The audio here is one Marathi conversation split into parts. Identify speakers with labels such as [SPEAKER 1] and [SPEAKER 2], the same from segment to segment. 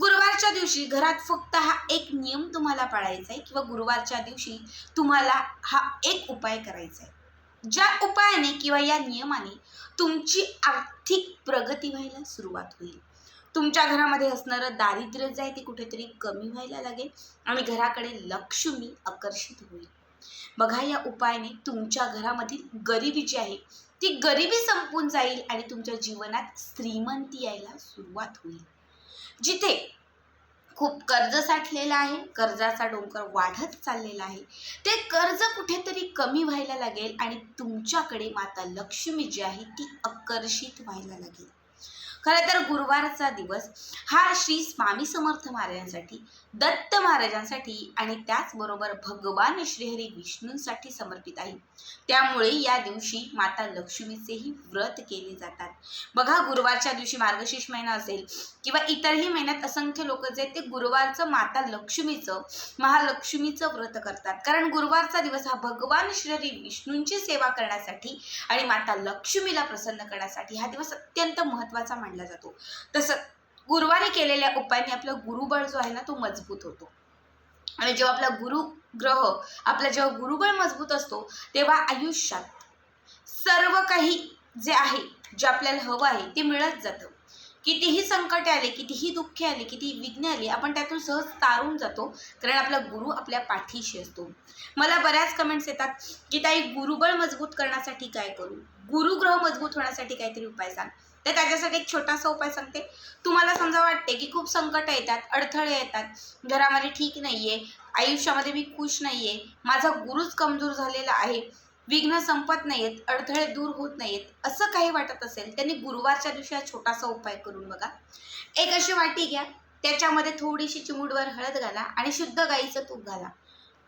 [SPEAKER 1] गुरुवारच्या दिवशी घरात फक्त हा एक नियम तुम्हाला पाळायचा आहे किंवा गुरुवारच्या दिवशी तुम्हाला हा एक उपाय करायचा आहे. ज्या उपायाने किंवा या नियमाने तुमची आर्थिक प्रगती व्हायला सुरुवात होईल. तुमच्या घरामध्ये असणारं दारिद्र्य जे आहे ते कुठेतरी कमी व्हायला लागेल आणि घराकडे लक्ष्मी आकर्षित होईल. बघा या उपायाने तुमच्या घरामधील गरिबी जी आहे ती गरिबी संपून जाईल आणि तुमच्या जीवनात श्रीमंती यायला सुरुवात होईल. जिथे खूप कर्ज साठलेलं आहे कर्जाचा डोंगर वाढत चाललेला आहे ते कर्ज कुठेतरी कमी व्हायला लागेल आणि तुमच्याकडे माता लक्ष्मी जी आहे ती आकर्षित व्हायला लागेल. खरं तर गुरुवारचा दिवस हा श्री स्वामी समर्थ महाराजांसाठी दत्त महाराजांसाठी आणि त्याचबरोबर भगवान श्रीहरी विष्णूंसाठी समर्पित आहे. त्यामुळे या दिवशी माता लक्ष्मीचेही व्रत केले जातात. बघा गुरुवारच्या दिवशी मार्गशीर्ष महिना असेल किंवा इतरही महिन्यात असंख्य लोक जे आहेत ते गुरुवारचं माता लक्ष्मीचं महालक्ष्मीचं व्रत करतात. कारण गुरुवारचा दिवस हा भगवान श्रीहरी विष्णूंची सेवा करण्यासाठी आणि माता लक्ष्मीला प्रसन्न करण्यासाठी हा दिवस अत्यंत महत्त्वाचा मानला जातो. तसं गुरुवारी केलेल्या उपायाने आपला गुरुबळ जो आहे ना तो मजबूत होतो. आणि जेव्हा आपला गुरु ग्रह आपला जेव्हा गुरुबळ मजबूत असतो तेव्हा आयुष्यात सर्व काही जे आहे जे आपल्याला हवं आहे ते मिळत जातं. कितीही संकटे आले कितीही दुःख आले कितीही विघ्न आली आपण त्यातून सहज तारून जातो कारण आपला गुरु आपल्या पाठीशी असतो. मला बऱ्याच कमेंट्स येतात की ताई गुरुबळ मजबूत करण्यासाठी काय करू? गुरुग्रह मजबूत होण्यासाठी काहीतरी उपाय सांग. तर त्याच्यासाठी एक छोटासा उपाय सांगते. तुम्हाला समजा वाटते की खूप संकट येतात अडथळे येतात घरामध्ये ठीक नाही आहे आयुष्यामध्ये मी खुश नाही आहे माझा गुरुच कमजोर झालेला आहे विघ्न संपत नाहीत अडथळे दूर होत नाहीत असं काही वाटत असेल त्यांनी गुरुवारच्या दिवशी हा छोटासा उपाय करून बघा. एक अशी वाटी घ्या त्याच्यामध्ये थोडीशी चिमुडवर हळद घाला आणि शुद्ध गाईचं तूप घाला.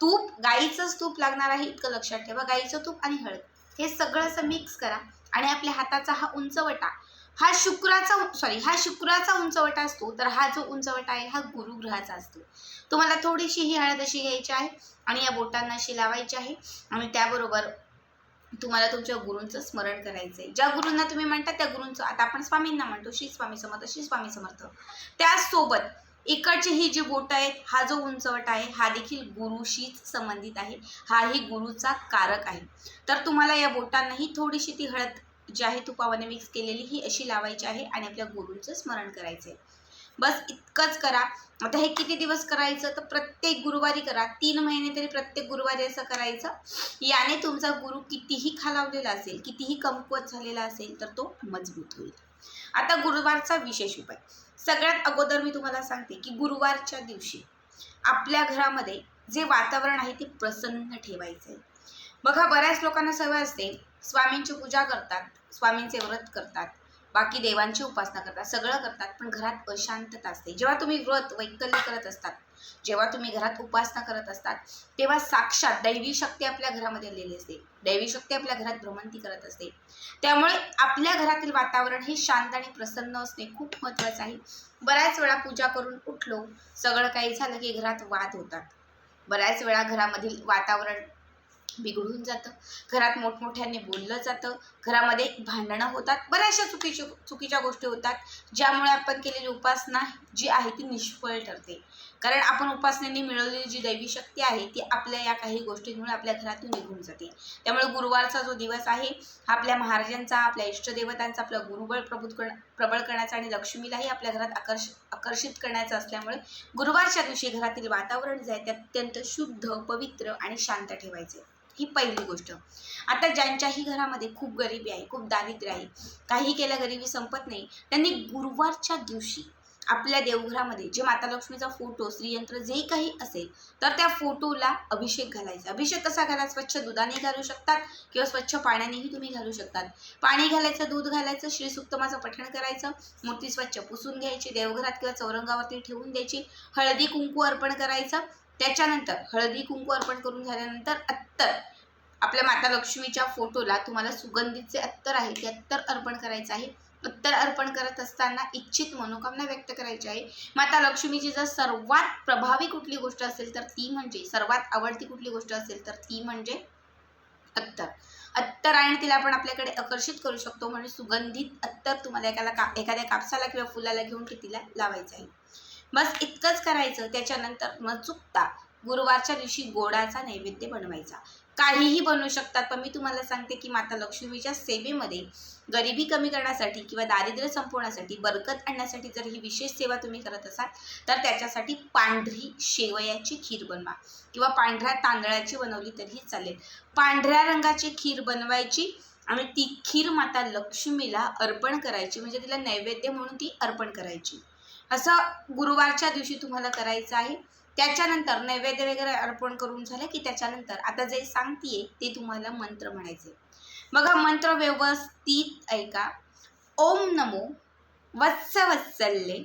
[SPEAKER 1] तूप गाईचंच तूप लागणार आहे इतकं लक्षात ठेवा गाईचं तूप आणि हळद. हे सगळं असं मिक्स करा आणि आपल्या हाताचा हा उंचवटा हा शुक्राचा सॉरी हा शुक्राचा उंचवटा असतो तर हा जो उंचवटा आहे हा गुरुग्रहाचा असतो. तुम्हाला थोडीशी ही हळद अशी घ्यायची आहे आणि या बोटांना अशी लावायची आहे आणि त्याबरोबर तुम्हाला तुमच्या गुरूंचं स्मरण करायचं आहे ज्या गुरूंना तुम्ही म्हणता त्या गुरूंचं आता आपण स्वामींना म्हणतो श्री स्वामी समर्थ श्री स्वामी समर्थ. त्यासोबत इकडची ही जी बोटं आहेत हा जो उंचवट आहे हा देखील गुरुशीच संबंधित आहे. हाही गुरुचा कारक आहे. तर तुम्हाला या बोटांनाही थोडीशी ती हळद जी आहे तुपावाने मिक्स केलेली ही अशी लावायची आहे आणि आपल्या गुरूंचं स्मरण करायचं आहे बस इतकंच करा. आता हे किती दिवस करायचं? तर प्रत्येक गुरुवारी करा. तीन महिने तरी प्रत्येक गुरुवारी असं करायचं. याने तुमचा गुरु कितीही खालावलेला असेल कितीही कमकुवत झालेला असेल तर तो मजबूत होईल. आता गुरुवारचा विशेष उपाय. सगळ्यात अगोदर मी तुम्हाला सांगते की गुरुवारच्या दिवशी आपल्या घरामध्ये जे वातावरण आहे ते प्रसन्न ठेवायचं आहे बघा बऱ्याच लोकांना सवय असते. स्वामींची पूजा करतात स्वामींचे व्रत करतात बाकी देवांची उपासना करतात सगळं करतात पण घरात अशांतता असते. जेव्हा तुम्ही व्रत वैकल्य करत असतात जेव्हा तुम्ही घरात उपासना करत असतात तेव्हा साक्षात दैवी शक्ती आपल्या घरामध्ये आलेली असते. दैवी शक्ती आपल्या घरात भ्रमंती करत असते. त्यामुळे आपल्या घरातील वातावरण हे शांत आणि प्रसन्न असणे खूप महत्त्वाचं आहे. बऱ्याच वेळा पूजा करून उठलो सगळं काही झालं की घरात वाद होतात. बऱ्याच वेळा घरामधील वातावरण बिघडून जातं. घरात मोठमोठ्याने बोललं जातं. घरामध्ये भांडणं होतात. बऱ्याचशा चुकीच्या चुकीच्या गोष्टी होतात. ज्यामुळे आपण केलेली उपासना जी आहे ती निष्फळ ठरते. कारण आपण उपासनेने मिळवलेली जी दैवी शक्ती आहे ती आपल्या या काही गोष्टींमुळे आपल्या घरातून निघून जाते. त्यामुळे गुरुवारचा जो दिवस आहे हा आपल्या महाराजांचा आपल्या इष्टदेवतांचा आपला गुरुबळ प्रभूत करण प्रबळ करण्याचा आणि लक्ष्मीलाही आपल्या घरात आकर्ष आकर्षित करण्याचा असल्यामुळे गुरुवारच्या दिवशी घरातील वातावरण जे आहे ते अत्यंत शुद्ध पवित्र आणि शांत ठेवायचे. ही पहिली गोष्ट. आता ज्यांच्याही घरामध्ये खूप गरिबी आहे खूप दारिद्र्य आहे काही केलं गरिबी संपत नाही त्यांनी गुरुवारच्या दिवशी आपल्या देवघरामध्ये जे माता लक्ष्मीचा फोटो श्रीयंत्र जे काही असेल तर त्या फोटोला अभिषेक घालायचा. अभिषेक कसा घाला स्वच्छ दुधाने घालू शकतात किंवा स्वच्छ पाण्यानेही तुम्ही घालू शकतात. पाणी घालायचं दूध घालायचं श्रीसुक्तमाचं पठण करायचं मूर्ती स्वच्छ पुसून घ्यायची देवघरात किंवा चौरंगावरती ठेवून द्यायची हळदी कुंकू अर्पण करायचं त्याच्यानंतर हळदी कुंकू अर्पण करून झाल्यानंतर अत्तर. आपल्या माता लक्ष्मीच्या फोटोला तुम्हाला सुगंधीचे अत्तर आहे. ते अत्तर अर्पण करायचं आहे. उत्तर अर्पण करत असताना इच्छित मनोकामना व्यक्त करायची आहे. माता लक्ष्मीची जर सर्वात प्रभावी कुठली गोष्ट असेल तर ती म्हणजे सर्वात आवडती कुठली गोष्ट असेल तर ती म्हणजे अत्तर. अत्तर आणि तिला आपण आपल्याकडे आकर्षित करू शकतो. म्हणजे सुगंधित अत्तर तुम्हाला एकाला का एखाद्या कापसाला किंवा फुलाला घेऊन ते तिला लावायचं आहे. बस इतकंच करायचं त्याच्यानंतर न चुकता. गुरुवारच्या दिवशी गोडाचा नैवेद्य बनवायचा. काहीही बनवू शकतात पण मी तुम्हाला सांगते की माता लक्ष्मीच्या सेवेमध्ये गरिबी कमी करण्यासाठी किंवा दारिद्र्य संपवण्यासाठी बरकत आणण्यासाठी जर ही विशेष सेवा तुम्ही करत असाल तर त्याच्यासाठी पांढरी शेवयाची खीर बनवा. किंवा पांढऱ्या तांदळाची बनवली तरीही चालेल. पांढऱ्या रंगाची खीर बनवायची आणि ती खीर माता लक्ष्मीला अर्पण करायची. म्हणजे तिला नैवेद्य म्हणून ती अर्पण करायची. असं गुरुवारच्या दिवशी तुम्हाला करायचं आहे. त्याच्यानंतर नैवेद्य वगैरे अर्पण करून झालं की त्याच्यानंतर आता जे सांगतीये ते तुम्हाला मंत्र म्हणायचे बघा मंत्र व्यवस्थित ऐका. ओम नमो वत्स वत्सल्ले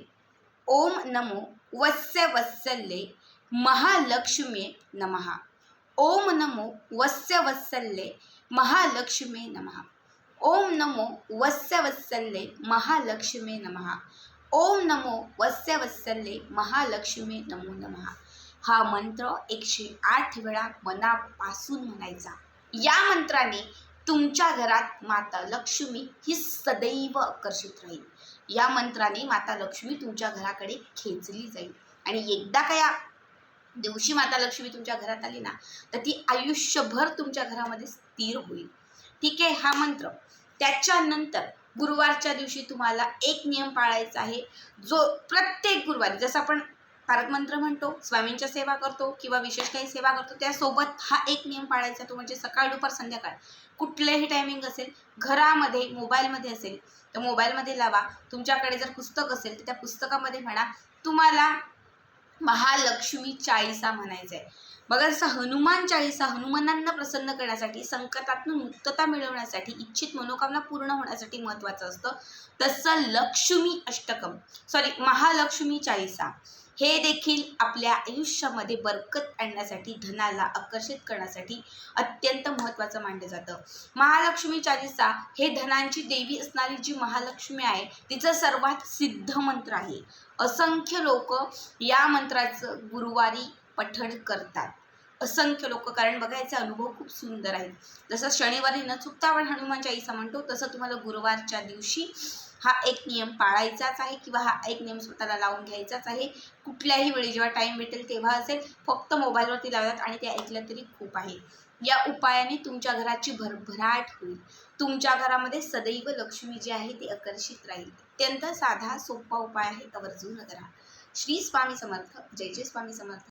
[SPEAKER 1] ओम नमो वत्स्य वत्सल्ले महालक्ष्मी नमः. ओम नमो वत्स्य वत्सल्ले महालक्ष्मी नमः. ओम नमो वत्स्य वत्सल्ले महालक्ष्मी नमः. ओम नमो वत्स्य वत्सल्ले महालक्ष्मी नमो नमः. हा मंत्र एकशे आठ वेळा मनापासून म्हणायचा. या मंत्राने तुमच्या घरात माता लक्ष्मी ही सदैव आकर्षित राहील. या मंत्राने माता लक्ष्मी तुमच्या घराकडे खेचली जाईल. आणि एकदा का या दिवशी माता लक्ष्मी तुमच्या घरात आली ना तर ती आयुष्यभर तुमच्या घरामध्ये स्थिर होईल. ठीक आहे हा मंत्र. त्याच्यानंतर गुरुवारच्या दिवशी तुम्हाला एक नियम पाळायचा आहे जो प्रत्येक गुरुवारी जसं आपण तारक मंत्र म्हणतो स्वामींच्या सेवा करतो किंवा विशेष काही सेवा करतो त्यासोबत हा एक नियम पाळायचा तो म्हणजे सकाळ दुपार संध्याकाळ. कुठलेही टायमिंग असेल घरामध्ये मोबाईलमध्ये असेल तर मोबाईलमध्ये लावा. तुमच्याकडे जर पुस्तक असेल तर त्या पुस्तकामध्ये म्हणा तुम्हाला महालक्ष्मी चाळीसा म्हणायचं आहे बघा जसं हनुमान चाळीसा हनुमानांना प्रसन्न करण्यासाठी संकटातून मुक्तता मिळवण्यासाठी इच्छित मनोकामना पूर्ण होण्यासाठी महत्त्वाचं असतं. तसं लक्ष्मी अष्टकम सॉरी महालक्ष्मी चाळीसा. हे देखील आपल्या आयुष्यामध्ये बरकत आणण्यासाठी धनाला आकर्षित करण्यासाठी अत्यंत महत्त्वाचं मानलं जातं. महालक्ष्मी चालीसा हे धनांची देवी असणारी जी महालक्ष्मी आहे तिचं सर्वात सिद्ध मंत्र आहे. असंख्य लोक या मंत्राचं गुरुवारी पठण करतात. असंख्य लोक कारण बघायचा अनुभव खूप सुंदर आहे जसं शनिवारी न चुकता आपण हनुमान चाळीसा म्हणतो तसं तुम्हाला गुरुवारच्या दिवशी हा एक नियम पाळायचाच आहे किंवा हा एक नियम स्वतःला लावून घ्यायचाच आहे. कुठल्याही वेळी जेव्हा टाईम भेटेल तेव्हा असेल फक्त मोबाईलवरती लावतात आणि ते ऐकलं तरी खूप आहे. या उपायाने तुमच्या घराची भरभराट होईल. तुमच्या घरामध्ये सदैव लक्ष्मी जी आहे ती आकर्षित राहील. अत्यंत साधा सोपा उपाय आहे आवर्जून करा श्री स्वामी समर्थ. जय जय स्वामी समर्थ.